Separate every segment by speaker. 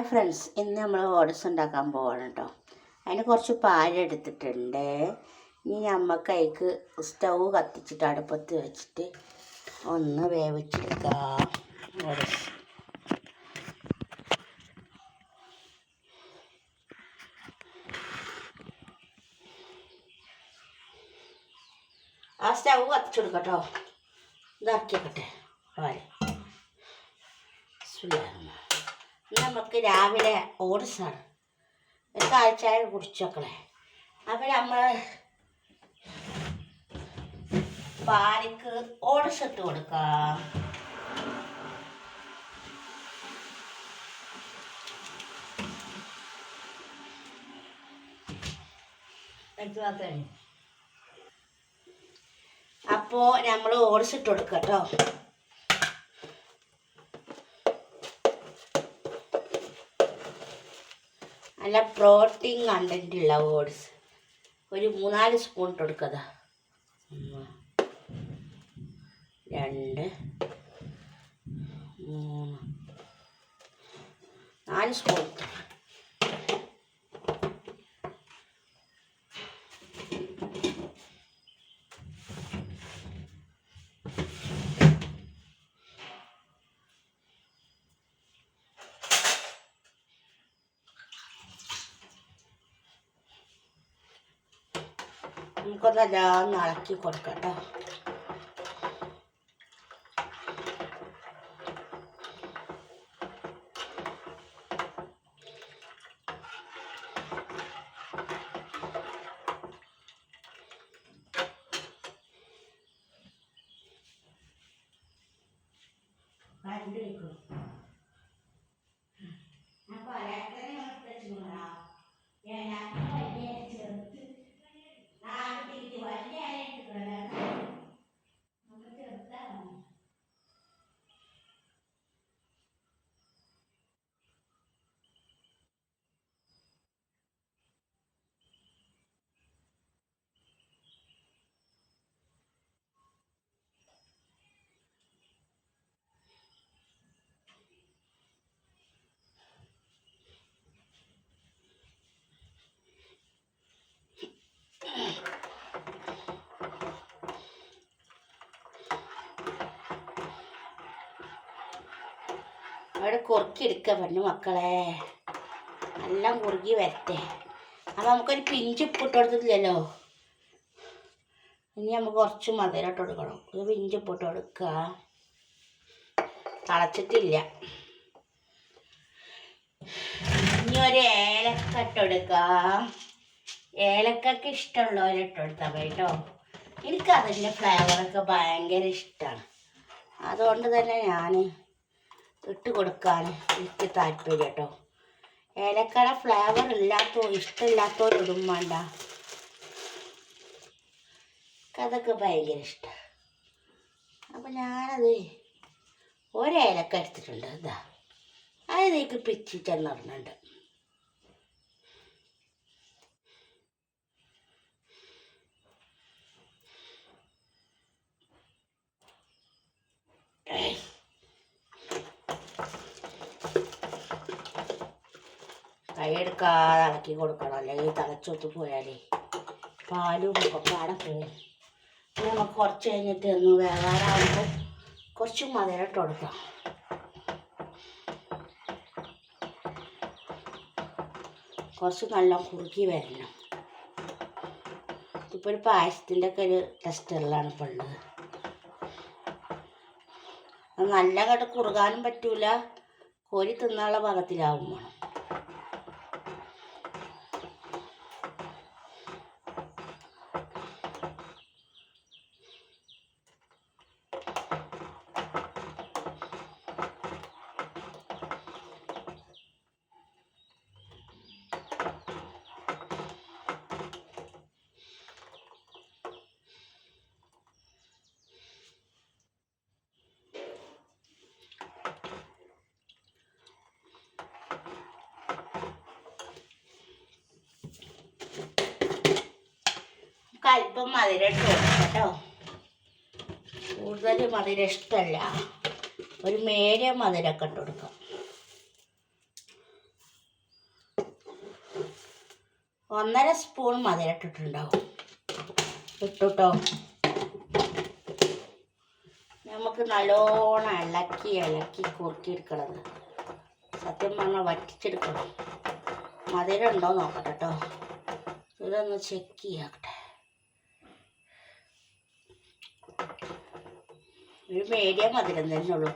Speaker 1: Hi friends ഇന്ന് നമ്മൾ oats ഉണ്ടാക്കാൻ പോവാണ് കേട്ടോ അതിന് കുറച്ച് പാലെടുത്തിട്ടുണ്ട് ഇനി നമുക്ക് അതിക്ക് സ്റ്റൗ കത്തിച്ചിട്ട് അടുപ്പത്ത് വെച്ചിട്ട് ഒന്ന് വേവിച്ചെടുക്കാം. ഓട്സ് ആ സ്റ്റൗ കത്തിച്ചെടുക്കട്ടോ ഇതാക്കി വെക്കട്ടെ പാൽ. സുലാമ നമുക്ക് രാവിലെ ഓട്സാണ്. ഒരു കാഴ്ചായ കുടിച്ചോക്കളെ. അപ്പം നമ്മൾ പാലിക്ക് ഓട്സ് ഇട്ട് കൊടുക്കാം. അപ്പോൾ നമ്മൾ ഓട്സ് ഇട്ട് കൊടുക്കാം കേട്ടോ. നല്ല പ്രോട്ടീൻ കണ്ടന്റ് ഉള്ള ഓട്സ് ഒരു മൂന്നാൽ സ്പൂൺ ഇട്ട് രണ്ട്. മൂന്ന്. നാല് സ്പൂൺ നമുക്കൊന്നെല്ലാം ഇളക്കി കൊടുക്കാം കേട്ടോ അപ്പോൾ അവിടെ കുറുക്കി എടുക്കുക പെണ്ണു മക്കളെ. എല്ലാം കുറുകി വരട്ടെ. അപ്പം നമുക്കൊരു പിഞ്ച് ഉപ്പിട്ട് കൊടുത്തിട്ടില്ലല്ലോ ഇനി നമുക്ക് കുറച്ച് മധുരം ഇട്ട് കൊടുക്കണം. ഒരു പിഞ്ച് ഉപ്പിട്ട് കൊടുക്കുക തളച്ചിട്ടില്ല. ഇനി ഒരു ഏലക്ക ഇട്ട് കൊടുക്കാം ഏലക്കൊക്കെ ഇഷ്ടമുള്ളവരിട്ട് കൊടുത്താൽ കേട്ടോ. എനിക്കതിന്റെ ഫ്ലേവറൊക്കെ ഭയങ്കര ഇഷ്ടമാണ് അതുകൊണ്ട് തന്നെ ഞാൻ ഇട്ട് കൊടുക്കാൻ എനിക്ക് താല്പര്യം കേട്ടോ. ഏലക്കട ഫ്ലേവർ ഇല്ലാത്തോ ഇഷ്ടമില്ലാത്തവരിടും വേണ്ട. അതൊക്കെ ഭയങ്കര ഇഷ്ടമാണ് അപ്പം ഞാനത് ഒരേലക്ക എടുത്തിട്ടുണ്ട് എന്താ അതിലേക്ക് പിച്ചിട്ടെന്ന് പറഞ്ഞിട്ടുണ്ട് കൈയെടുക്കാതെ ഇളക്കി കൊടുക്കണം അല്ലെങ്കിൽ തിളച്ചൊത്ത് പോയാലേ. പാലും ഒക്കെ പാടെ പോകും നമുക്ക് കുറച്ച് കഴിഞ്ഞിട്ട് ഒന്ന് വേവാറാകുമ്പോൾ കുറച്ച് മധുരം ഇട്ട് കൊടുക്കാം. കുറച്ച് നല്ല കുറുക്കി വരണം. ഇപ്പോൾ ഒരു പായസത്തിന്റെ ഒക്കെ ഒരു ടെസ്റ്ററിലാണ് ഇപ്പോൾ ഉള്ളത്. നല്ല കട കുറുകാനും പറ്റൂല കോരി തിന്നാനുള്ള പാകത്തിലാവും വേണം. അല്പം മധുരം ഇട്ട് കൊടുക്കാം കേട്ടോ. കൂടുതൽ മധുരം ഇഷ്ടമല്ല. ഒരു മേലെ മധുരമൊക്കെ ഇട്ട് കൊടുക്കാം. ഒന്നര സ്പൂൺ മധുരം ഇട്ടിട്ടുണ്ടാവും. ഇട്ടുട്ടോ നമുക്ക് നല്ലോണം ഇളക്കി ഇളക്കി കുറുക്കിയെടുക്കണത്. സത്യം പറഞ്ഞാൽ വറ്റിച്ചെടുക്കണം. മധുരം ഉണ്ടോ നോക്കട്ടെ കേട്ടോ ഇതൊന്ന് ചെക്ക് ചെയ്യാക്കട്ടെ ഒരു മീഡിയം മധുരം തന്നെ ഉള്ളൂ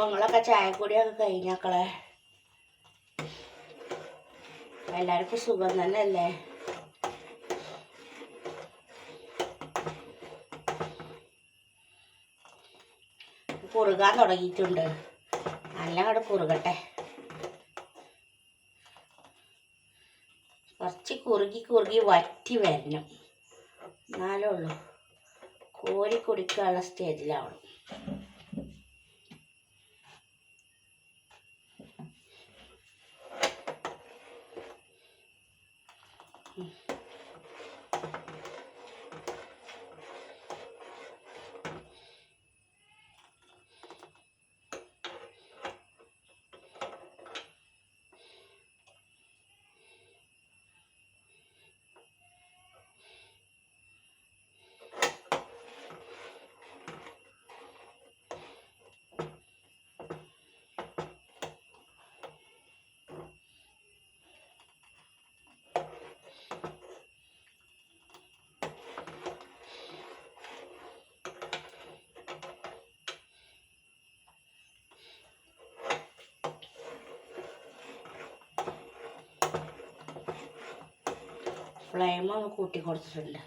Speaker 1: അപ്പോൾ നിങ്ങളൊക്കെ ചായപ്പൊടിയൊക്കെ കഴിഞ്ഞാക്കളെ എല്ലാവർക്കും സുഖം തന്നെയല്ലേ? കുറുകാൻ തുടങ്ങിയിട്ടുണ്ട്. നല്ല അങ്ങോട്ട് കുറുകട്ടെ. കുറച്ച് കുറുകി കുറുകി വറ്റി വരണം. എന്നാലേ ഉള്ളൂ. കോരി കുടിക്കാനുള്ള സ്റ്റേജിലാവണം. ഫ്ലെയിം ഒന്ന് കൂട്ടി കൊടുത്തിട്ടുണ്ട്.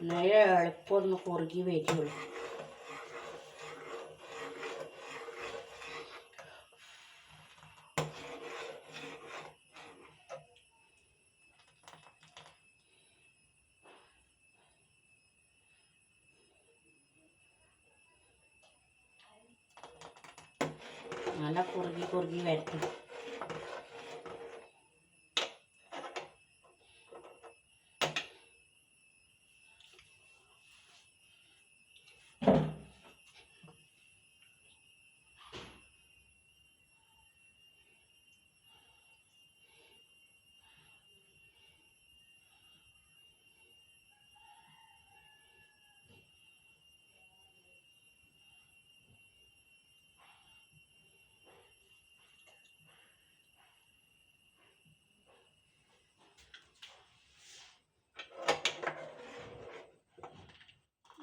Speaker 1: എന്നാലേ എളുപ്പം ഒന്ന് കുറുകി വരുള്ളൂ നല്ല കുറുകി കുറുകി വരട്ടെ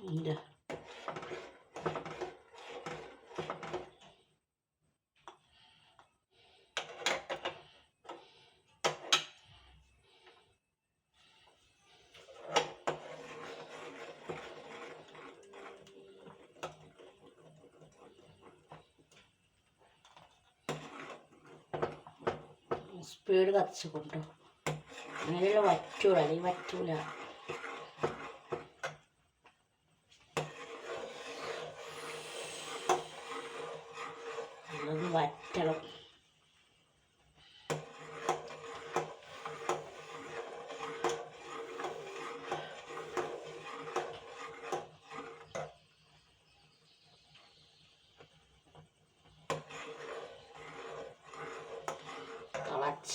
Speaker 1: ഉണ്ട് സ്പീഡ് കത്തിച്ച് കൊണ്ടു അങ്ങനെയുള്ള വറ്റൂല അല്ലെങ്കിൽ വറ്റൂല.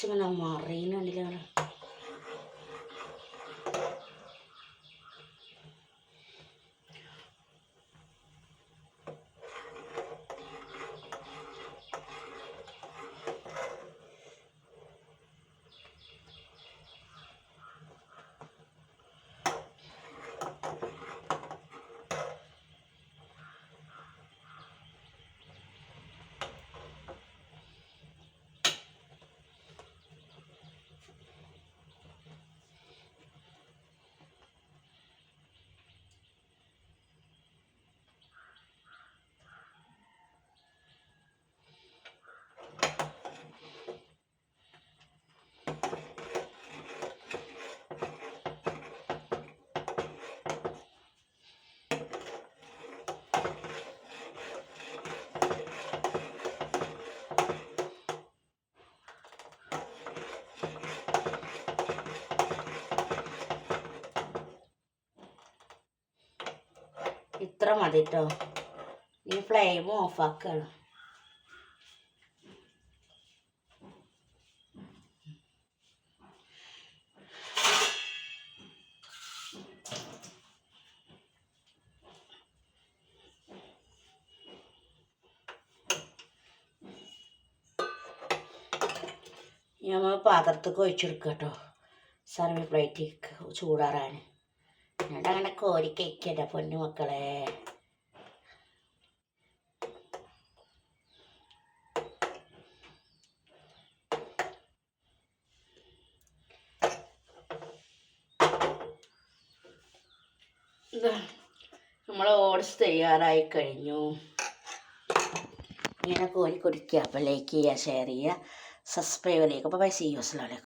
Speaker 1: se me la marrina, ഇത്ര മതി കേട്ടോ ഈ ഫ്ലെയിം ഓഫാക്കുകയാണ് നമ്മൾ പാത്രത്തേക്ക് ഒഴിച്ചെടുക്കുക കേട്ടോ സർവീസ് പ്ലേറ്റിലേക്ക് ചൂടാറാൻ. അങ്ങനെ കോരി കഴിക്കട്ടെ പൊന്നു മക്കളെ. നമ്മൾ ഓട്സ് തയ്യാറായി കഴിഞ്ഞു. ഇങ്ങനെ കോരി കുടിക്കുക. അപ്പോൾ ലൈക്ക് ചെയ്യുക ഷെയർ ചെയ്യുക സബ്സ്ക്രൈബ് ചെയ്യുക. അപ്പോൾ ബൈ സി യൂസിലാണ്